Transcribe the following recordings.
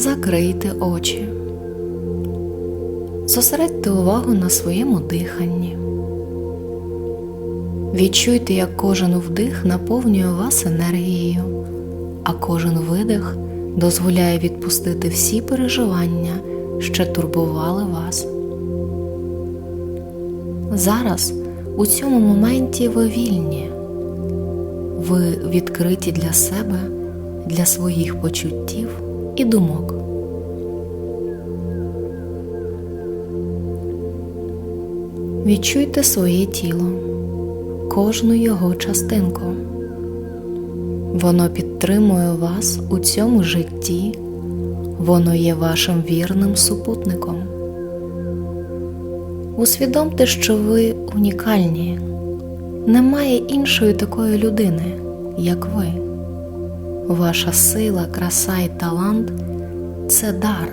закрийте очі. Зосередьте увагу на своєму диханні. Відчуйте, як кожен вдих наповнює вас енергією, а кожен видих дозволяє відпустити всі переживання, що турбували вас. Зараз у цьому моменті ви вільні, ви відкриті для себе, для своїх почуттів і думок. Відчуйте своє тіло, кожну його частинку. Воно підтримує вас у цьому житті, воно є вашим вірним супутником. Усвідомте, що ви унікальні, немає іншої такої людини, як ви. Ваша сила, краса і талант це дар,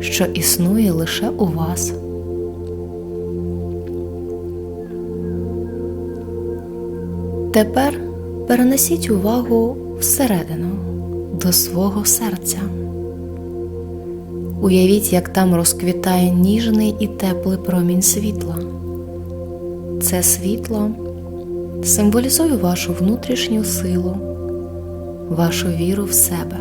що існує лише у вас. Тепер перенесіть увагу всередину до свого серця. Уявіть, як там розквітає ніжний і теплий промінь світла. Це світло символізує вашу внутрішню силу, вашу віру в себе.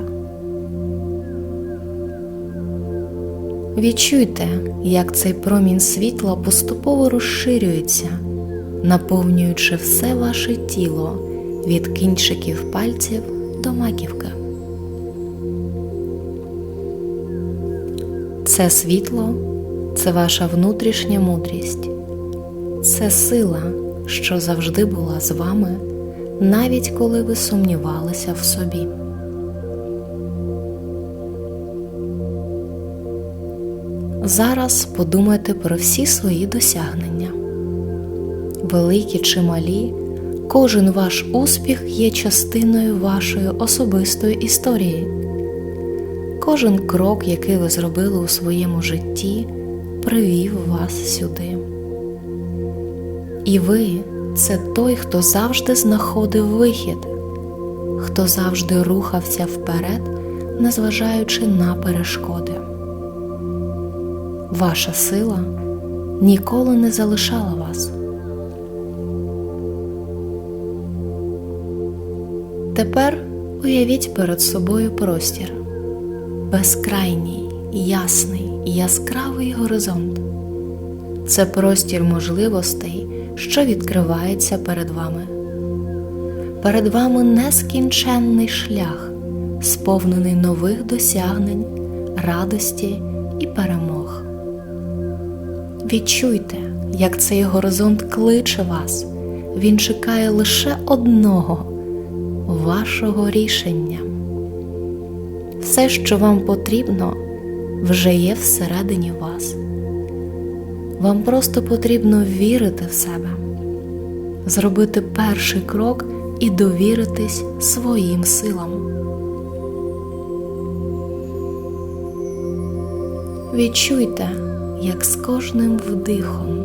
Відчуйте, як цей промінь світла поступово розширюється, наповнюючи все ваше тіло від кінчиків пальців до маківки. Це світло це ваша внутрішня мудрість, це сила, що завжди була з вами, навіть коли ви сумнівалися в собі. Зараз подумайте про всі свої досягнення. Великі чи малі, кожен ваш успіх є частиною вашої особистої історії. Кожен крок, який ви зробили у своєму житті, привів вас сюди. І ви це той, хто завжди знаходив вихід, хто завжди рухався вперед, незважаючи на перешкоди. Ваша сила ніколи не залишала вас. Тепер уявіть перед собою простір безкрайній, ясний яскравий горизонт. Це простір можливостей, що відкривається перед вами. Перед вами нескінченний шлях, сповнений нових досягнень, радості і перемог. Відчуйте, як цей горизонт кличе вас, він чекає лише одного вашого рішення. Все, що вам потрібно, вже є всередині вас. Вам просто потрібно вірити в себе, зробити перший крок і довіритись своїм силам. Відчуйте, як з кожним вдихом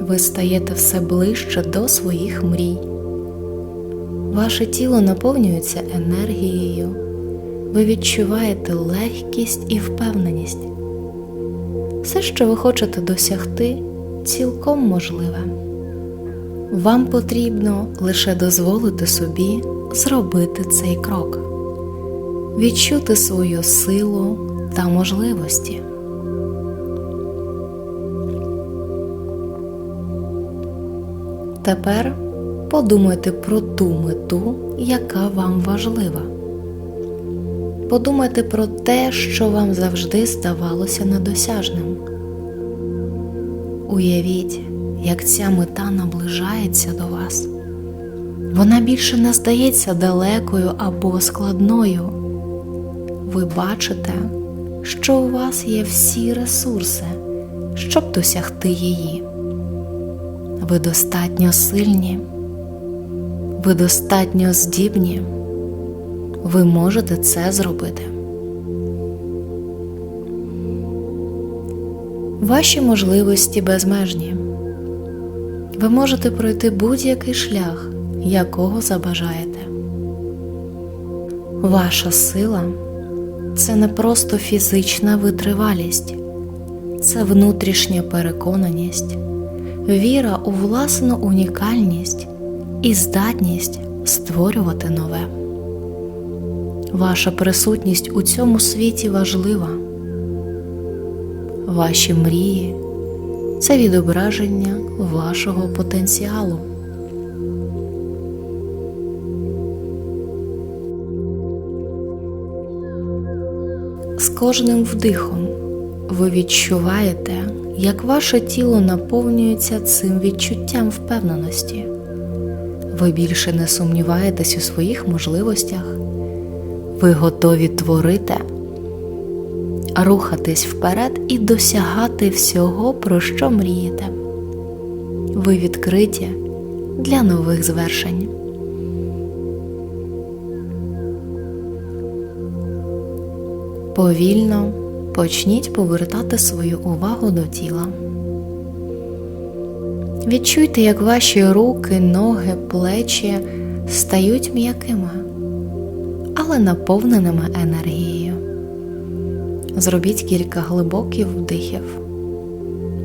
ви стаєте все ближче до своїх мрій. Ваше тіло наповнюється енергією, ви відчуваєте легкість і впевненість. Все, що ви хочете досягти, цілком можливе. Вам потрібно лише дозволити собі зробити цей крок, відчути свою силу та можливості. Тепер подумайте про ту мету, яка вам важлива. Подумайте про те, що вам завжди здавалося недосяжним. Уявіть, як ця мета наближається до вас. Вона більше не здається далекою або складною. Ви бачите, що у вас є всі ресурси, щоб досягти її. Ви достатньо сильні, ви достатньо здібні. Ви можете це зробити. Ваші можливості безмежні. Ви можете пройти будь-який шлях, якого забажаєте. Ваша сила це не просто фізична витривалість, це внутрішня переконаність, віра у власну унікальність і здатність створювати нове. Ваша присутність у цьому світі важлива. Ваші мрії це відображення вашого потенціалу. З кожним вдихом ви відчуваєте, як ваше тіло наповнюється цим відчуттям впевненості. Ви більше не сумніваєтесь у своїх можливостях. Ви готові творити, рухатись вперед і досягати всього, про що мрієте. Ви відкриті для нових звершень. Повільно почніть повертати свою увагу до тіла. Відчуйте, як ваші руки, ноги, плечі стають м'якими, але наповненими енергією. Зробіть кілька глибоких вдихів,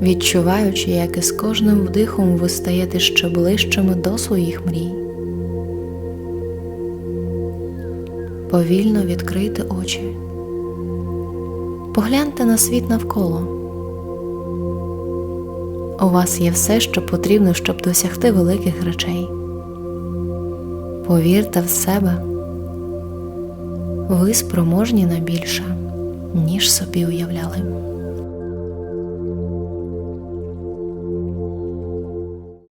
відчуваючи, як із кожним вдихом ви стаєте ще ближчими до своїх мрій. Повільно відкрийте очі. Погляньте на світ навколо. У вас є все, що потрібно, щоб досягти великих речей. Повірте в себе, ви спроможні на більше, ніж собі уявляли.